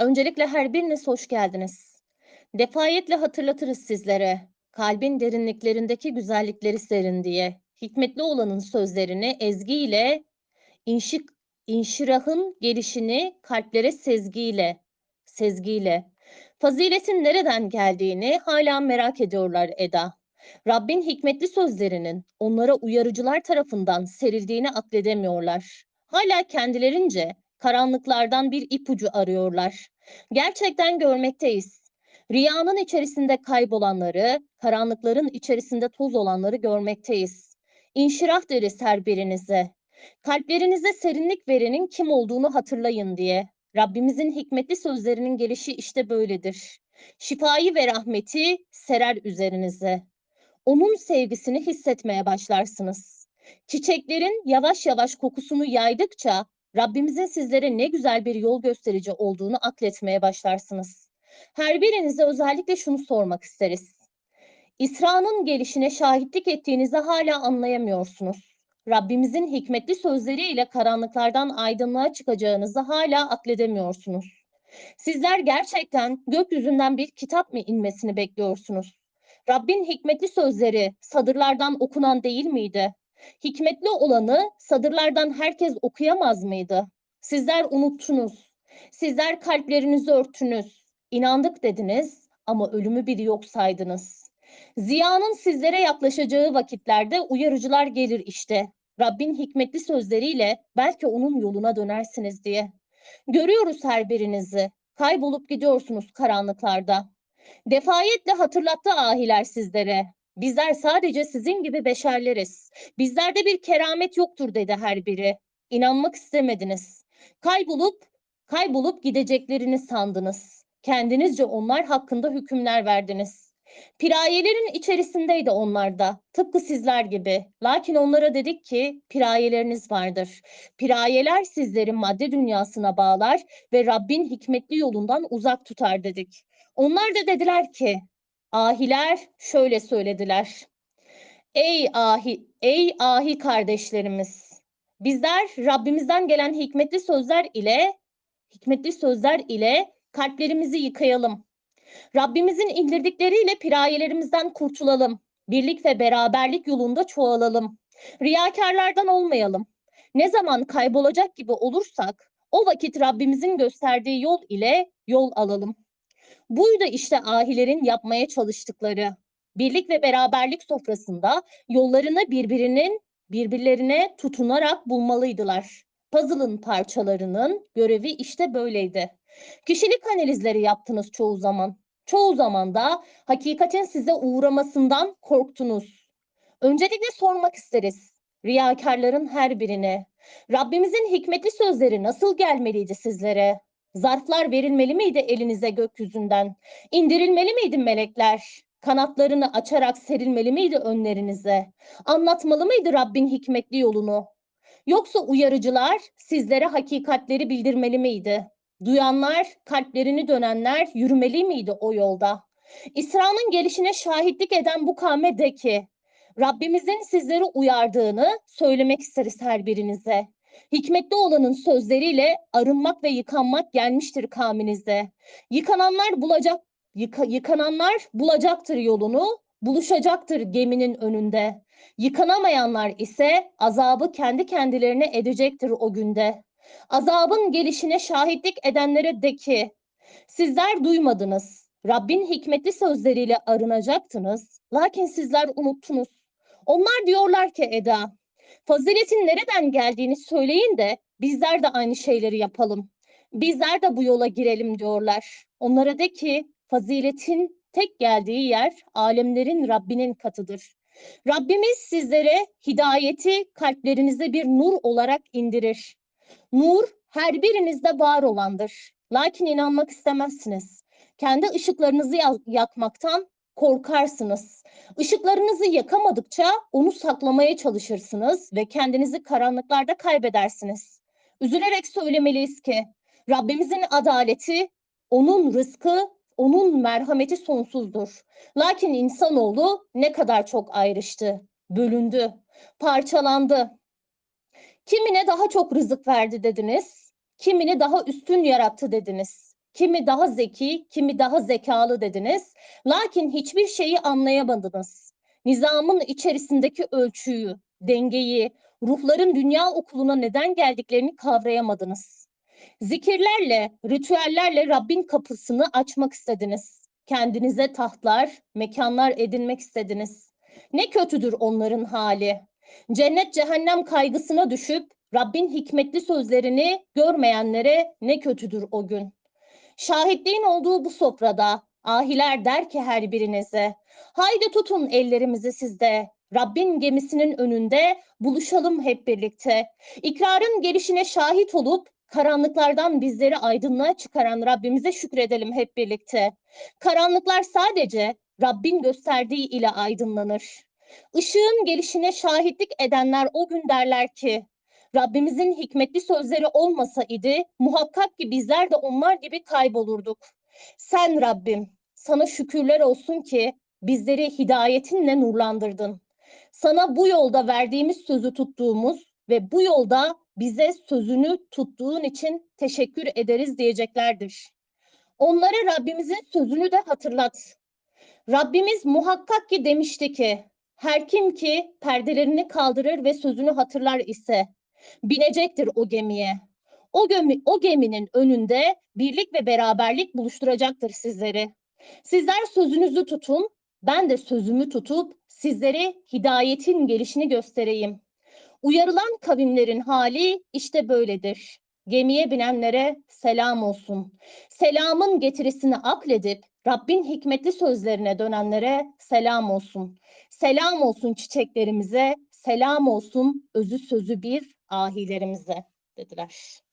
Öncelikle her biriniz hoş geldiniz. Defayetle hatırlatırız sizlere, kalbin derinliklerindeki güzellikleri serin diye. Hikmetli olanın sözlerini ezgiyle, inşik, inşirahın gelişini kalplere sezgiyle, sezgiyle. Faziletin nereden geldiğini hala merak ediyorlar Eda. Rabbin hikmetli sözlerinin onlara uyarıcılar tarafından serildiğini akledemiyorlar. Hala kendilerince karanlıklardan bir ipucu arıyorlar. Gerçekten görmekteyiz. Riyanın içerisinde kaybolanları, karanlıkların içerisinde toz olanları görmekteyiz. İnşirah deriz her birinize. Kalplerinize serinlik verenin kim olduğunu hatırlayın diye. Rabbimizin hikmetli sözlerinin gelişi işte böyledir. Şifayı ve rahmeti serer üzerinize. Onun sevgisini hissetmeye başlarsınız. Çiçeklerin yavaş yavaş kokusunu yaydıkça Rabbimizin sizlere ne güzel bir yol gösterici olduğunu akletmeye başlarsınız. Her birinize özellikle şunu sormak isteriz. İsra'nın gelişine şahitlik ettiğinizi hala anlayamıyorsunuz. Rabbimizin hikmetli sözleriyle karanlıklardan aydınlığa çıkacağınızı hala akledemiyorsunuz. Sizler gerçekten gökyüzünden bir kitap mı inmesini bekliyorsunuz? Rabbin hikmetli sözleri sadırlardan okunan değil miydi? Hikmetli olanı sadırlardan herkes okuyamaz mıydı? Sizler unuttunuz. Sizler kalplerinizi örttünüz. İnandık dediniz ama ölümü bir yok saydınız. Ziyanın sizlere yaklaşacağı vakitlerde uyarıcılar gelir işte. Rabbin hikmetli sözleriyle belki onun yoluna dönersiniz diye. Görüyoruz her birinizi. Kaybolup gidiyorsunuz karanlıklarda. Defayetle hatırlattı ahiler sizlere. Bizler sadece sizin gibi beşerleriz. Bizlerde bir keramet yoktur dedi her biri. İnanmak istemediniz. Kaybolup kaybolup gideceklerini sandınız. Kendinizce onlar hakkında hükümler verdiniz. Pirayelerin içerisindeydi onlar da, tıpkı sizler gibi. Lakin onlara dedik ki, pirayeleriniz vardır. Pirayeler sizleri madde dünyasına bağlar ve Rabbin hikmetli yolundan uzak tutar dedik. Onlar da dediler ki, ahiler şöyle söylediler. Ey ahi, ey ahi kardeşlerimiz, bizler Rabbimizden gelen hikmetli sözler ile hikmetli sözler ile kalplerimizi yıkayalım. Rabbimizin indirdikleriyle pirayelerimizden kurtulalım. Birlik ve beraberlik yolunda çoğalalım. Riyakarlardan olmayalım. Ne zaman kaybolacak gibi olursak o vakit Rabbimizin gösterdiği yol ile yol alalım. Buydu işte ahilerin yapmaya çalıştıkları. Birlik ve beraberlik sofrasında yollarını birbirinin birbirlerine tutunarak bulmalıydılar. Puzzle'ın parçalarının görevi işte böyleydi. Kişilik analizleri yaptınız çoğu zaman. Çoğu zaman da hakikatin size uğramasından korktunuz. Öncelikle sormak isteriz. Riyakarların her birine. Rabbimizin hikmetli sözleri nasıl gelmeliydi sizlere? Zarflar verilmeli miydi elinize gökyüzünden? İndirilmeli miydi melekler? Kanatlarını açarak serilmeli miydi önlerinize? Anlatmalı mıydı Rabbin hikmetli yolunu? Yoksa uyarıcılar sizlere hakikatleri bildirmeli miydi? Duyanlar, kalplerini dönenler yürümeli miydi o yolda? İsra'nın gelişine şahitlik eden bu kavme de ki, Rabbimizin sizleri uyardığını söylemek isteriz her birinize. Hikmetli olanın sözleriyle arınmak ve yıkanmak gelmiştir kavminize. Yıkananlar bulacak, yıka, yıkananlar bulacaktır yolunu, buluşacaktır geminin önünde. Yıkanamayanlar ise azabı kendi kendilerine edecektir o günde. Azabın gelişine şahitlik edenlere de ki, sizler duymadınız. Rabbin hikmetli sözleriyle arınacaktınız. Lakin sizler unuttunuz. Onlar diyorlar ki Eda, faziletin nereden geldiğini söyleyin de bizler de aynı şeyleri yapalım. Bizler de bu yola girelim diyorlar. Onlara de ki faziletin tek geldiği yer alemlerin Rabbinin katıdır. Rabbimiz sizlere hidayeti kalplerinize bir nur olarak indirir. Nur her birinizde var olandır. Lakin inanmak istemezsiniz. Kendi ışıklarınızı yakmaktan korkarsınız. Işıklarınızı yakamadıkça onu saklamaya çalışırsınız ve kendinizi karanlıklarda kaybedersiniz. Üzülerek söylemeliyiz ki Rabbimizin adaleti, onun rızkı, onun merhameti sonsuzdur. Lakin insanoğlu ne kadar çok ayrıştı, bölündü, parçalandı. Kimine daha çok rızık verdi dediniz, kimini daha üstün yarattı dediniz. Kimi daha zeki, kimi daha zekalı dediniz. Lakin hiçbir şeyi anlayamadınız. Nizamın içerisindeki ölçüyü, dengeyi, ruhların dünya okuluna neden geldiklerini kavrayamadınız. Zikirlerle, ritüellerle Rabbin kapısını açmak istediniz. Kendinize tahtlar, mekanlar edinmek istediniz. Ne kötüdür onların hali. Cennet cehennem kaygısına düşüp Rabbin hikmetli sözlerini görmeyenlere ne kötüdür o gün. Şahitliğin olduğu bu sofrada ahiler der ki her birinize, haydi tutun ellerimizi sizde, Rabbin gemisinin önünde buluşalım hep birlikte. İkrarın gelişine şahit olup karanlıklardan bizleri aydınlığa çıkaran Rabbimize şükredelim hep birlikte. Karanlıklar sadece Rabbin gösterdiği ile aydınlanır. Işığın gelişine şahitlik edenler o gün derler ki, Rabbimizin hikmetli sözleri olmasa idi, muhakkak ki bizler de onlar gibi kaybolurduk. Sen Rabbim, sana şükürler olsun ki bizleri hidayetinle nurlandırdın. Sana bu yolda verdiğimiz sözü tuttuğumuz ve bu yolda bize sözünü tuttuğun için teşekkür ederiz diyeceklerdir. Onlara Rabbimizin sözünü de hatırlat. Rabbimiz muhakkak ki demişti ki, her kim ki perdelerini kaldırır ve sözünü hatırlar ise binecektir o gemiye. O, gemi, o geminin önünde birlik ve beraberlik buluşturacaktır sizleri. Sizler sözünüzü tutun, ben de sözümü tutup sizlere hidayetin gelişini göstereyim. Uyarılan kavimlerin hali işte böyledir. Gemiye binenlere selam olsun. Selamın getirisini akledip Rabbin hikmetli sözlerine dönenlere selam olsun. Selam olsun çiçeklerimize, selam olsun özü sözü bir ahilerimize dediler.